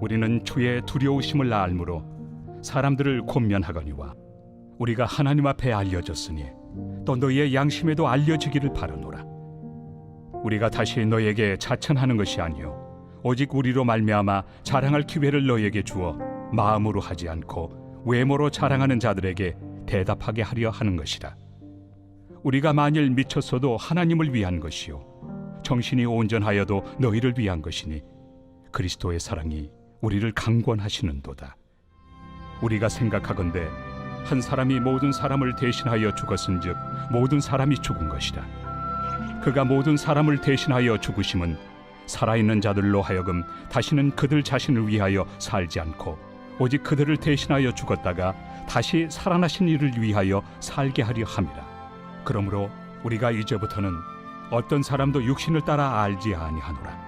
우리는 주의 두려우심을 알므로 사람들을 권면하거니와 우리가 하나님 앞에 알려졌으니 또 너희의 양심에도 알려지기를 바라노라. 우리가 다시 너에게 자천하는 것이 아니요 오직 우리로 말미암아 자랑할 기회를 너에게 주어 마음으로 하지 않고 외모로 자랑하는 자들에게 대답하게 하려 하는 것이라. 우리가 만일 미쳤어도 하나님을 위한 것이요 정신이 온전하여도 너희를 위한 것이니 그리스도의 사랑이 우리를 강권하시는도다. 우리가 생각하건대 한 사람이 모든 사람을 대신하여 죽었은즉 모든 사람이 죽은 것이라. 그가 모든 사람을 대신하여 죽으심은 살아있는 자들로 하여금 다시는 그들 자신을 위하여 살지 않고 오직 그들을 대신하여 죽었다가 다시 살아나신 이를 위하여 살게 하려 함이라. 그러므로 우리가 이제부터는 어떤 사람도 육신을 따라 알지 아니하노라.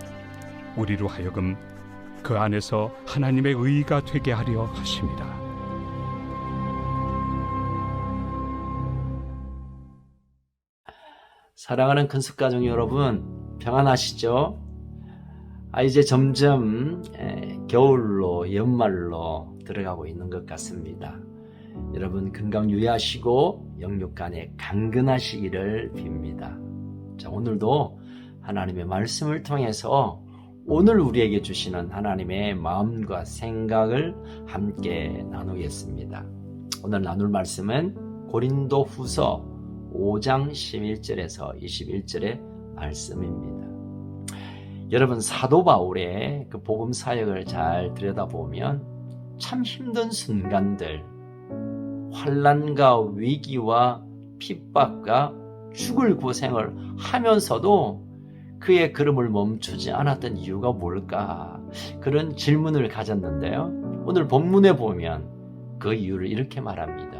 우리로 하여금 그 안에서 하나님의 의가 되게 하려 하심이라. 사랑하는 큰숙 가족 여러분 평안하시죠? 아 이제 점점 에, 겨울로 연말로 들어가고 있는 것 같습니다. 여러분 건강 유의하시고 영육간에 강건하시기를 빕니다. 자 오늘도 하나님의 말씀을 통해서 오늘 우리에게 주시는 하나님의 마음과 생각을 함께 나누겠습니다. 오늘 나눌 말씀은 고린도 후서 5장 11절에서 21절의 말씀입니다. 여러분 사도 바울의 그 복음 사역을 잘 들여다보면 참 힘든 순간들, 환란과 위기와 핍박과 죽을 고생을 하면서도 그의 걸음을 멈추지 않았던 이유가 뭘까? 그런 질문을 가졌는데요. 오늘 본문에 보면 그 이유를 이렇게 말합니다.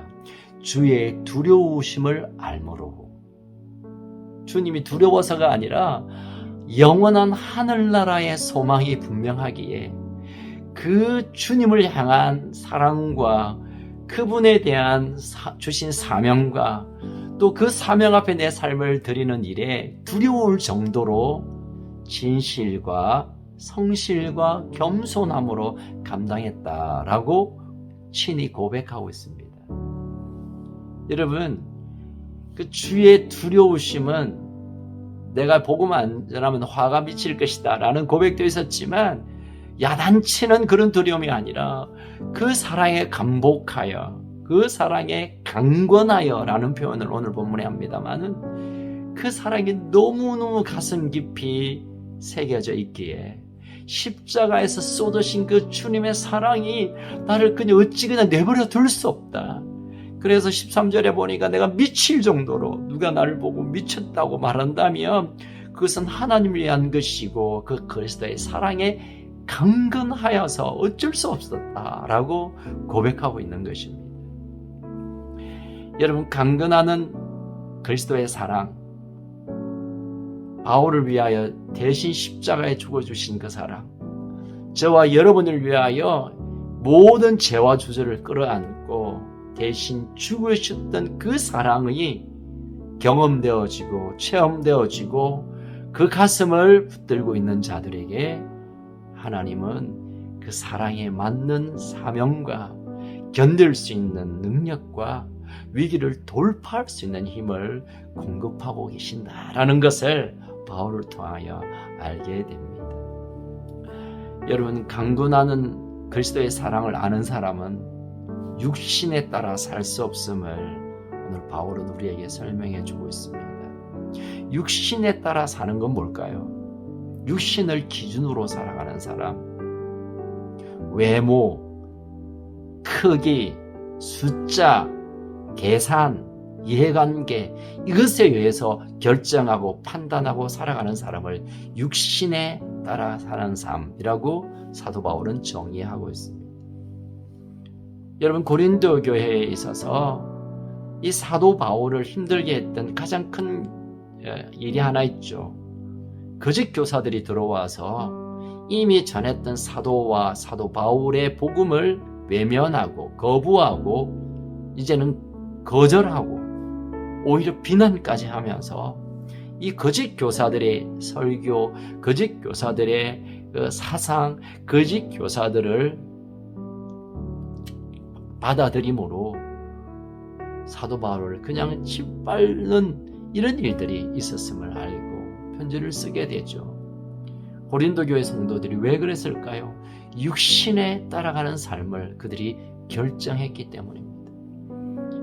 주의 두려우심을 알므로 주님이 두려워서가 아니라 영원한 하늘나라의 소망이 분명하기에 그 주님을 향한 사랑과 그분에 대한 사, 주신 사명과 또 그 사명 앞에 내 삶을 드리는 일에 두려울 정도로 진실과 성실과 겸손함으로 감당했다라고 친히 고백하고 있습니다. 여러분, 그 주의 두려우심은 내가 복음 안 전하면 화가 미칠 것이다 라는 고백도 있었지만 야단치는 그런 두려움이 아니라 그 사랑에 감복하여 그 사랑에 강권하여 라는 표현을 오늘 본문에 합니다만은 그 사랑이 너무너무 가슴 깊이 새겨져 있기에 십자가에서 쏟으신 그 주님의 사랑이 나를 그냥 어찌 그냥 내버려 둘 수 없다. 그래서 13절에 보니까 내가 미칠 정도로 누가 나를 보고 미쳤다고 말한다면 그것은 하나님을 위한 것이고 그 그리스도의 사랑에 강건하여서 어쩔 수 없었다라고 고백하고 있는 것입니다. 여러분 강건하는 그리스도의 사랑 바울을 위하여 대신 십자가에 죽어주신 그 사랑 저와 여러분을 위하여 모든 죄와 주저를 끌어안고 대신 죽으셨던 그 사랑이 경험되어지고 체험되어지고 그 가슴을 붙들고 있는 자들에게 하나님은 그 사랑에 맞는 사명과 견딜 수 있는 능력과 위기를 돌파할 수 있는 힘을 공급하고 계신다라는 것을 바울을 통하여 알게 됩니다. 여러분 강군하는 그리스도의 사랑을 아는 사람은 육신에 따라 살 수 없음을 오늘 바울은 우리에게 설명해 주고 있습니다. 육신에 따라 사는 건 뭘까요? 육신을 기준으로 살아가는 사람, 외모, 크기, 숫자, 계산, 이해관계 이것에 의해서 결정하고 판단하고 살아가는 사람을 육신에 따라 사는 삶이라고 사도 바울은 정의하고 있습니다. 여러분 고린도 교회에 있어서 이 사도 바울을 힘들게 했던 가장 큰 예, 일이 하나 있죠. 거짓 교사들이 들어와서 이미 전했던 사도와 사도 바울의 복음을 외면하고 거부하고 이제는 거절하고 오히려 비난까지 하면서 이 거짓 교사들의 설교, 거짓 교사들의 그 사상, 거짓 교사들을 받아들임으로 사도 바울을 그냥 짓밟는 이런 일들이 있었음을 알고 편지를 쓰게 되죠. 고린도 교회 성도들이 왜 그랬을까요? 육신에 따라가는 삶을 그들이 결정했기 때문입니다.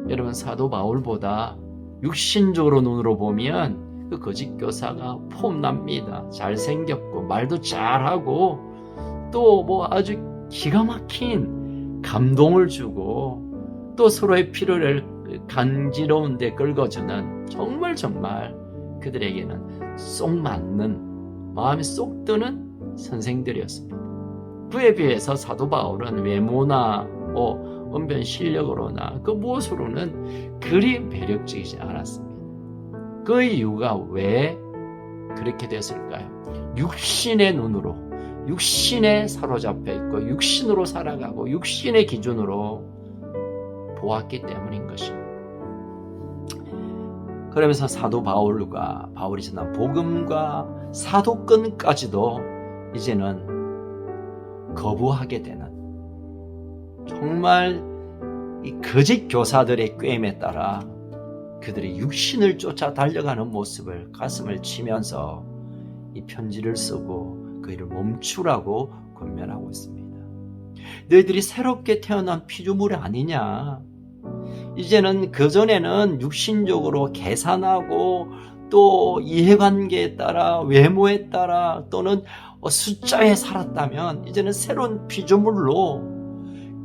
여러분 사도 바울보다 육신적으로 눈으로 보면 그 거짓 교사가 폼납니다. 잘생겼고 말도 잘하고 또 뭐 아주 기가 막힌 감동을 주고 또 서로의 필요를 간지러운데 긁어주는 정말 정말 그들에게는 쏙 맞는 마음에 쏙 드는 선생들이었습니다. 그에 비해서 사도 바울은 외모나 뭐 언변 실력으로나 그 무엇으로는 그리 매력적이지 않았습니다. 그 이유가 왜 그렇게 됐을까요? 육신의 눈으로, 육신에 사로잡혀 있고, 육신으로 살아가고, 육신의 기준으로 보았기 때문인 것입니다. 그러면서 사도 바울과 바울이 전한 복음과 사도권까지도 이제는 거부하게 되는 정말 이 거짓 교사들의 꾀임에 따라 그들이 육신을 쫓아 달려가는 모습을 가슴을 치면서 이 편지를 쓰고 그 일을 멈추라고 권면하고 있습니다. 너희들이 새롭게 태어난 피조물이 아니냐. 이제는 그전에는 육신적으로 계산하고 또 이해관계에 따라 외모에 따라 또는 숫자에 살았다면 이제는 새로운 피조물로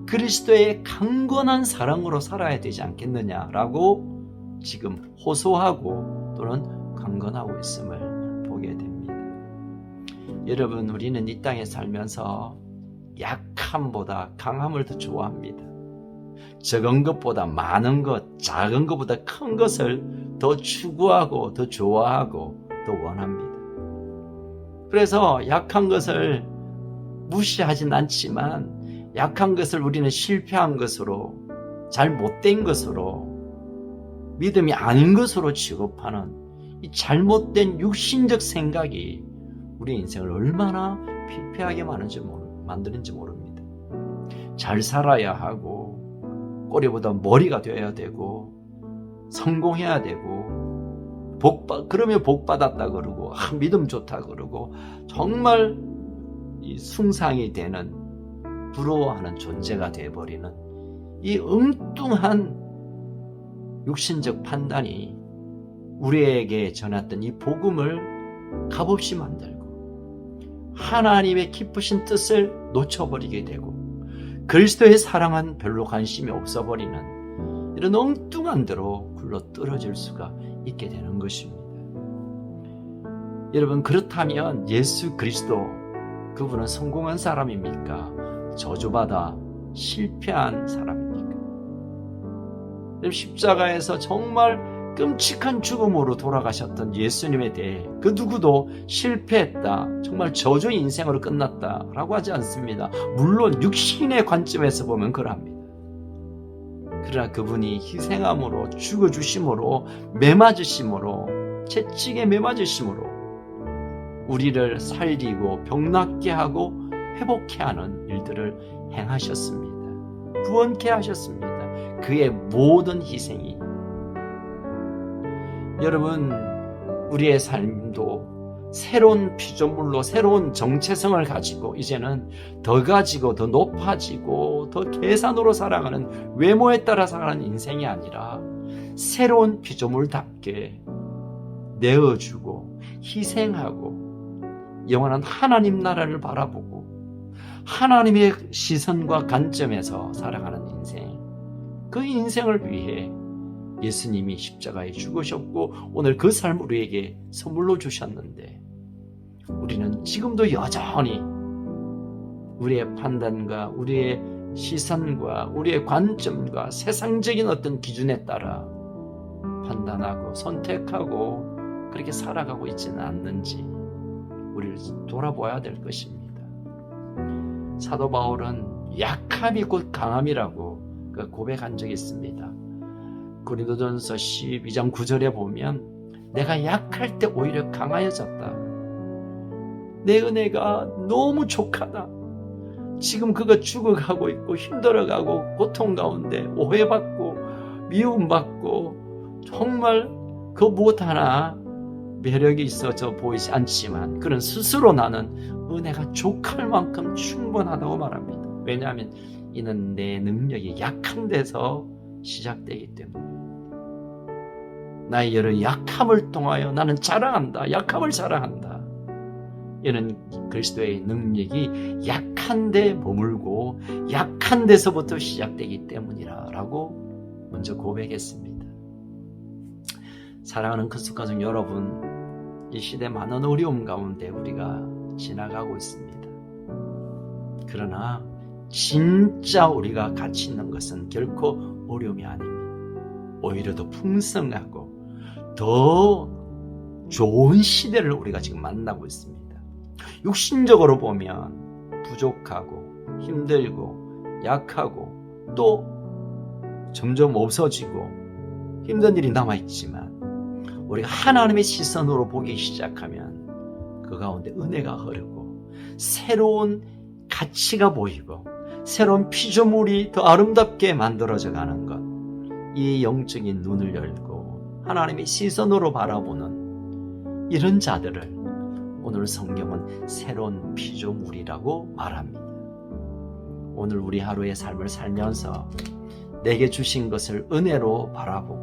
그리스도의 강건한 사랑으로 살아야 되지 않겠느냐라고 지금 호소하고 또는 강건하고 있음을 보게 됩니다. 여러분, 우리는 이 땅에 살면서 약함보다 강함을 더 좋아합니다. 적은 것보다 많은 것, 작은 것보다 큰 것을 더 추구하고 더 좋아하고 더 원합니다. 그래서 약한 것을 무시하진 않지만 약한 것을 우리는 실패한 것으로 잘 못된 것으로 믿음이 아닌 것으로 취급하는 이 잘못된 육신적 생각이 우리 인생을 얼마나 피폐하게 많은지 모르, 만드는지 모릅니다. 잘 살아야 하고 꼬리보다 머리가 되어야 되고 성공해야 되고 복 그러면 복 받았다 그러고 아, 믿음 좋다 그러고 정말 이 숭상이 되는 부러워하는 존재가 되어버리는 이 엉뚱한 육신적 판단이 우리에게 전했던 이 복음을 값없이 만들고 하나님의 기쁘신 뜻을 놓쳐버리게 되고 그리스도의 사랑은 별로 관심이 없어버리는 이런 엉뚱한 대로 굴러 떨어질 수가 있게 되는 것입니다. 여러분 그렇다면 예수 그리스도 그분은 성공한 사람입니까? 저주받아 실패한 사람입니까? 십자가에서 정말 끔찍한 죽음으로 돌아가셨던 예수님에 대해 그 누구도 실패했다. 정말 저주 인생으로 끝났다 라고 하지 않습니다. 물론 육신의 관점에서 보면 그럽니다. 그러나 그분이 희생함으로 죽어주심으로 매맞으심으로 채찍에 매맞으심으로 우리를 살리고 병낫게 하고 회복케 하는 일들을 행하셨습니다. 구원케 하셨습니다. 그의 모든 희생이 여러분 우리의 삶도 새로운 피조물로 새로운 정체성을 가지고 이제는 더 가지고 더 높아지고 더 계산으로 살아가는 외모에 따라 살아가는 인생이 아니라 새로운 피조물답게 내어주고 희생하고 영원한 하나님 나라를 바라보고 하나님의 시선과 관점에서 살아가는 인생 그 인생을 위해 예수님이 십자가에 죽으셨고 오늘 그 삶을 우리에게 선물로 주셨는데 우리는 지금도 여전히 우리의 판단과 우리의 시선과 우리의 관점과 세상적인 어떤 기준에 따라 판단하고 선택하고 그렇게 살아가고 있지는 않는지 우리를 돌아보아야 될 것입니다. 사도 바울은 약함이 곧 강함이라고 그 고백한 적이 있습니다. 고린도전서 12장 9절에 보면 내가 약할 때 오히려 강하여졌다. 내 은혜가 너무 족하다. 지금 그거 죽어가고 있고 힘들어가고 고통 가운데 오해받고 미움받고 정말 그 무엇 하나 매력이 있어져 보이지 않지만 그런 스스로 나는 은혜가 족할 만큼 충분하다고 말합니다. 왜냐하면 이는 내 능력이 약한 데서 시작되기 때문에 나의 여러 약함을 통하여 나는 자랑한다. 약함을 자랑한다. 이는 그리스도의 능력이 약한 데 머물고 약한 데서부터 시작되기 때문이라라고 먼저 고백했습니다. 사랑하는 크스 가족 여러분, 이 시대 많은 어려움 가운데 우리가 지나가고 있습니다. 그러나 진짜 우리가 가치 있는 것은 결코 어려움이 아닙니다. 오히려 더 풍성하고 더 좋은 시대를 우리가 지금 만나고 있습니다. 육신적으로 보면 부족하고 힘들고 약하고 또 점점 없어지고 힘든 일이 남아있지만 우리가 하나님의 시선으로 보기 시작하면 그 가운데 은혜가 흐르고 새로운 가치가 보이고 새로운 피조물이 더 아름답게 만들어져 가는 것. 이 영적인 눈을 열고 하나님의 시선으로 바라보는 이런 자들을 오늘 성경은 새로운 피조물이라고 말합니다. 오늘 우리 하루의 삶을 살면서 내게 주신 것을 은혜로 바라보고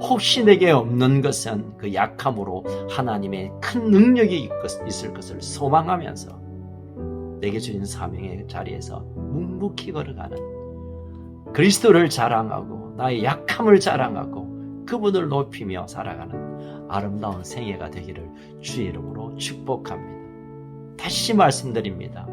혹시 내게 없는 것은 그 약함으로 하나님의 큰 능력이 있을 것을 소망하면서 내게 주신 사명의 자리에서 묵묵히 걸어가는 그리스도를 자랑하고 나의 약함을 자랑하고 그분을 높이며 살아가는 아름다운 생애가 되기를 주의 이름으로 축복합니다. 다시 말씀드립니다.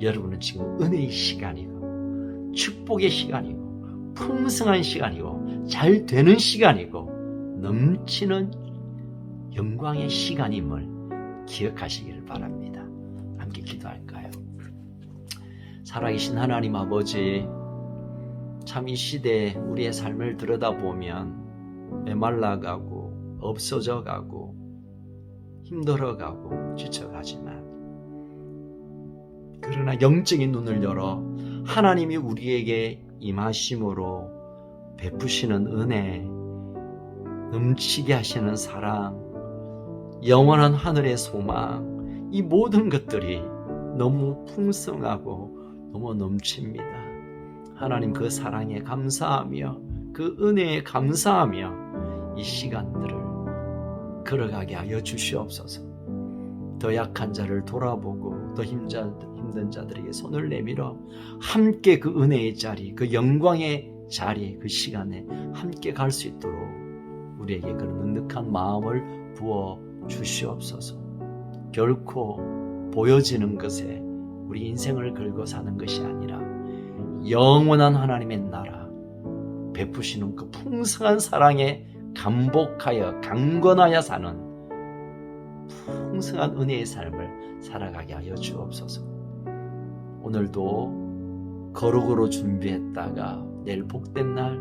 여러분은 지금 은혜의 시간이고 축복의 시간이고 풍성한 시간이고 잘 되는 시간이고 넘치는 영광의 시간임을 기억하시기를 바랍니다. 함께 기도할까요? 살아계신 하나님 아버지 참 이 시대에 우리의 삶을 들여다보면 메말라가고 없어져가고 힘들어가고 지쳐가지만 그러나 영적인 눈을 열어 하나님이 우리에게 임하심으로 베푸시는 은혜 넘치게 하시는 사랑 영원한 하늘의 소망 이 모든 것들이 너무 풍성하고 너무 넘칩니다. 하나님 그 사랑에 감사하며 그 은혜에 감사하며 이 시간들을 걸어가게 하여 주시옵소서. 더 약한 자를 돌아보고 더 힘자, 힘든 자들에게 손을 내밀어 함께 그 은혜의 자리, 그 영광의 자리, 그 시간에 함께 갈 수 있도록 우리에게 그런 넉넉한 마음을 부어 주시옵소서. 결코 보여지는 것에 우리 인생을 걸고 사는 것이 아니라 영원한 하나님의 나라 베푸시는 그 풍성한 사랑에 감복하여 강건하여 사는 풍성한 은혜의 삶을 살아가게 하여 주옵소서. 오늘도 거룩으로 준비했다가 내일 복된 날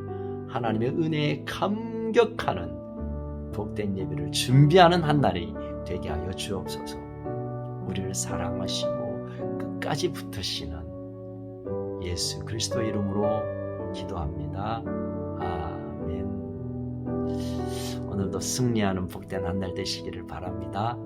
하나님의 은혜에 감격하는 복된 예배를 준비하는 한 날이 되게 하여 주옵소서. 우리를 사랑하시고 끝까지 붙으시는 예수 그리스도 이름으로 기도합니다. 아멘. 오늘도 승리하는 복된 한 날 되시기를 바랍니다.